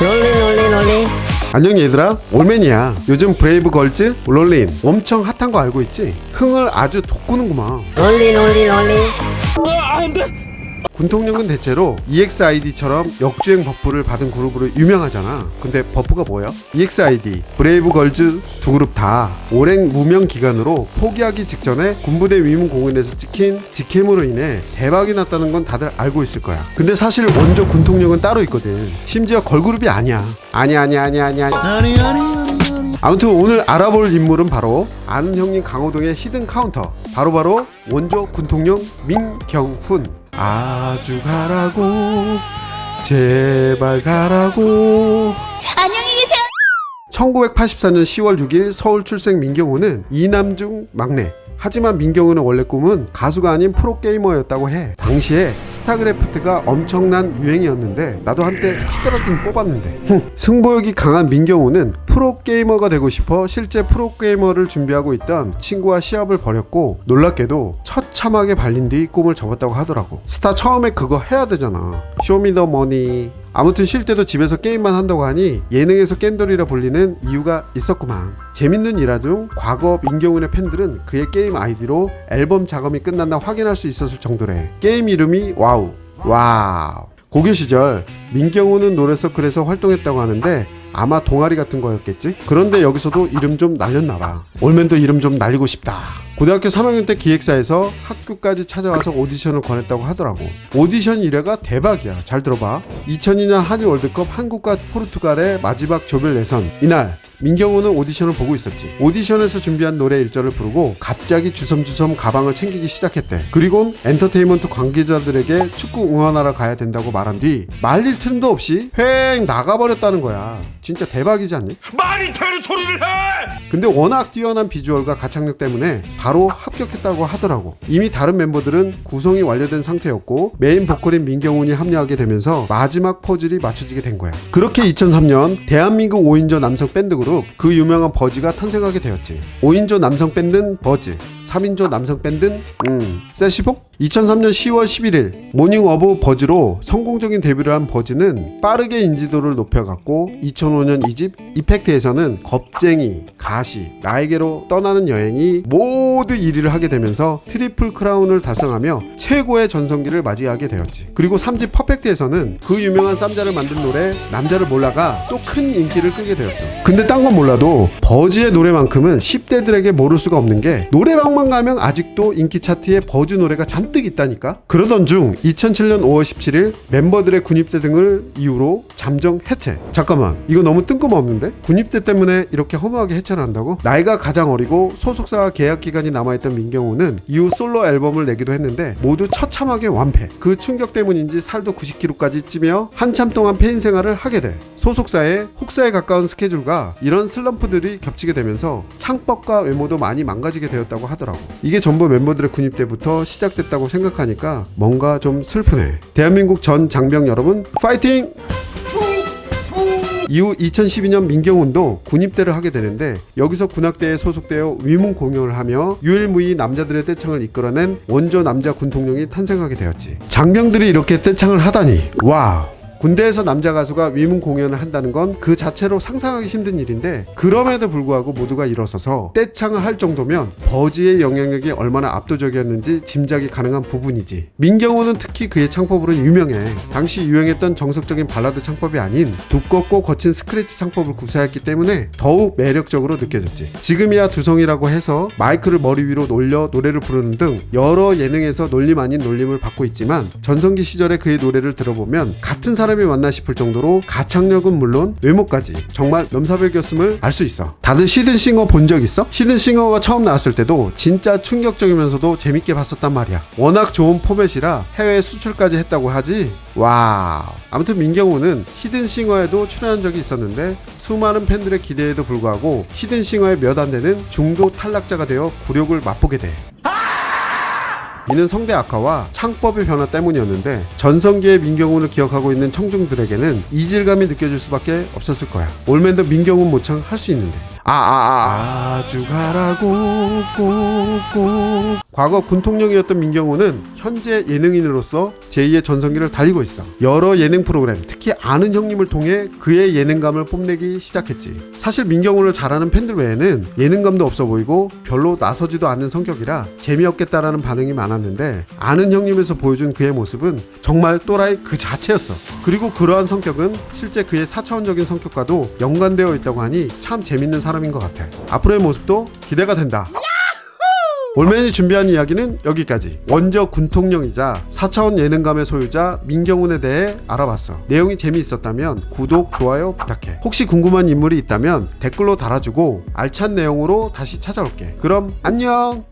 롤린 롤린 롤린 안녕 얘들아. 올맨이야. 요즘 브레이브 걸즈 롤린 엄청 핫한 거 알고 있지? 흥을 아주 돋구는구만. 롤린 롤린 롤린 군통령은 대체로 EXID처럼 역주행 버프를 받은 그룹으로 유명하잖아. 근데 버프가 뭐야? EXID, 브레이브 걸즈 두 그룹 다 오랜 무명 기간으로 포기하기 직전에 군부대 위문 공연에서 찍힌 직캠으로 인해 대박이 났다는 건 다들 알고 있을 거야. 근데 사실 원조 군통령은 따로 있거든. 심지어 걸그룹이 아니야. 아니야 아니야 아니야 아니야 아무튼 오늘 알아볼 인물은 바로 아는 형님 강호동의 히든 카운터. 바로바로 원조 군통령 민경훈 아주 가라고 제발 가라고 안녕히 계세요. 1984년 10월 6일 서울 출생 민경훈은 이남 중 막내 하지만 민경훈의 원래 꿈은 가수가 아닌 프로게이머였다고 해. 당시에 스타크래프트가 엄청난 유행이었는데 나도 한때 히드라 좀 뽑았는데. 흠, 승부욕이 강한 민경훈은 프로게이머가 되고 싶어 실제 프로게이머를 준비하고 있던 친구와 시합을 벌였고 놀랍게도 처참하게 발린 뒤 꿈을 접었다고 하더라고. 스타 처음에 그거 해야 되잖아. 쇼미더머니 아무튼 쉴 때도 집에서 게임만 한다고 하니 예능에서 겜돌이라 불리는 이유가 있었구만. 재밌는 일화 중 과거 민경훈의 팬들은 그의 게임 아이디로 앨범 작업이 끝났나 확인할 수 있었을 정도래. 게임 이름이 와우. 와우. 고교 시절 민경훈은 노래서클에서 활동했다고 하는데 아마 동아리 같은 거였겠지? 그런데 여기서도 이름 좀 날렸나 봐. 올맨도 이름 좀 날리고 싶다. 고등학교 3학년 때 기획사에서 학교까지 찾아와서 오디션을 권했다고 하더라고. 오디션 1회가 대박이야. 잘 들어봐. 2002년 한일 월드컵 한국과 포르투갈의 마지막 조별 예선. 이날 민경훈은 오디션을 보고 있었지. 오디션에서 준비한 노래 일절을 부르고 갑자기 주섬주섬 가방을 챙기기 시작했대. 그리곤 엔터테인먼트 관계자들에게 축구 응원하러 가야 된다고 말한 뒤 말릴 틈도 없이 휑 나가버렸다는 거야. 진짜 대박이지 않니? 말이 되는 소리를 해! 근데 워낙 뛰어난 비주얼과 가창력 때문에 바로 합격했다고 하더라고. 이미 다른 멤버들은 구성이 완료된 상태였고 메인 보컬인 민경훈이 합류하게 되면서 마지막 퍼즐이 맞춰지게 된 거야. 그렇게 2003년 대한민국 5인조 남성 밴드 그룹 그 유명한 버즈가 탄생하게 되었지. 5인조 남성 밴드는 버즈, 3인조 남성 밴드는 음, 세시봉? 2003년 10월 11일 모닝 어브 버즈로 성공적인 데뷔를 한 버즈는 빠르게 인지도를 높여갔고 2005년 2집 이펙트에서는 겁쟁이, 가시, 나에게로 떠나는 여행이 모두 1위를 하게 되면서 트리플 크라운을 달성하며 최고의 전성기를 맞이하게 되었지. 그리고 3집 퍼펙트에서는 그 유명한 쌈자를 만든 노래 남자를 몰라가 또 큰 인기를 끌게 되었어. 근데 딴 건 몰라도 버즈의 노래만큼은 10대들에게 모를 수가 없는 게 노래방만 가면 아직도 인기 차트에 버즈 노래가 잔뜩 있다니까. 그러던 중 2007년 5월 17일 멤버들의 군입대 등을 이유로 잠정 해체. 잠깐만 이거 너무 뜬금없는데? 군입대 때문에 이렇게 허무하게 해체를 한다고? 나이가 가장 어리고 소속사와 계약 기간이 남아있던 민경호는 이후 솔로 앨범을 내기도 했는데 모두 처참하게 완패. 그 충격 때문인지 살도 90kg까지 찌며 한참 동안 폐인 생활을 하게 돼. 소속사의 혹사에 가까운 스케줄과 이런 슬럼프들이 겹치게 되면서 창법과 외모도 많이 망가지게 되었다고 하더라 고. 이게 전부 멤버들의 군입 때부터 시작됐다고 생각하니까 뭔가 좀 슬프네. 대한민국 전 장병 여러분, 파이팅! 이후 2012년 민경훈도 군입대를 하게 되는데 여기서 군악대에 소속되어 위문 공연을 하며 유일무이 남자들의 떼창을 이끌어낸 원조 남자 군 통령이 탄생하게 되었지. 장병들이 이렇게 떼창을 하다니 와우. 군대에서 남자 가수가 위문 공연을 한다는 건 그 자체로 상상하기 힘든 일인데 그럼에도 불구하고 모두가 일어서서 떼창을 할 정도면 버즈의 영향력이 얼마나 압도적이었는지 짐작이 가능한 부분이지. 민경호는 특히 그의 창법으로 유명해. 당시 유행했던 정석적인 발라드 창법이 아닌 두껍고 거친 스크래치 창법을 구사했기 때문에 더욱 매력적으로 느껴졌지. 지금이야 두성이라고 해서 마이크를 머리 위로 올려 노래를 부르는 등 여러 예능에서 놀림 아닌 놀림을 받고 있지만 전성기 시절의 그의 노래를 들어보면 같은 사람 이 맞나 싶을 정도로 가창력은 물론 외모까지 정말 넘사벽이었음을 알 수 있어. 다들 시든싱어 본 적 있어? 시든싱어가 처음 나왔을 때도 진짜 충격적이면서도 재밌게 봤었단 말이야. 워낙 좋은 포맷이라 해외 수출까지 했다고 하지. 와우. 아무튼 민경호는 히든싱어에도 출연한 적이 있었는데 수많은 팬들의 기대에도 불구하고 히든싱어의 몇 안 되는 중도 탈락자가 되어 굴욕을 맛보게 돼. 이는 성대 악화와 창법의 변화 때문이었는데 전성기의 민경훈을 기억하고 있는 청중들에게는 이질감이 느껴질 수밖에 없었을 거야. 올맨도 민경훈 모창 할 수 있는데. 아, 아, 아, 아주 가라고 꼭꼭. 과거 군통령이었던 민경호는 현재 예능인으로서 제2의 전성기를 달리고 있어. 여러 예능 프로그램 특히 아는 형님을 통해 그의 예능감을 뽐내기 시작했지. 사실 민경호를 잘하는 팬들 외에는 예능감도 없어 보이고 별로 나서지도 않는 성격이라 재미없겠다라는 반응이 많았는데 아는 형님에서 보여준 그의 모습은 정말 또라이 그 자체였어. 그리고 그러한 성격은 실제 그의 4차원적인 성격과도 연관되어 있다고 하니 참 재밌는 사람인 것 같아 앞으로의 모습도 기대가 된다 올맨이 준비한 이야기는 여기까지. 원저 군통령이자 4차원 예능감의 소유자 민경훈에 대해 알아봤어. 내용이 재미있었다면 구독, 좋아요 부탁해. 혹시 궁금한 인물이 있다면 댓글로 달아주고 알찬 내용으로 다시 찾아올게. 그럼 안녕!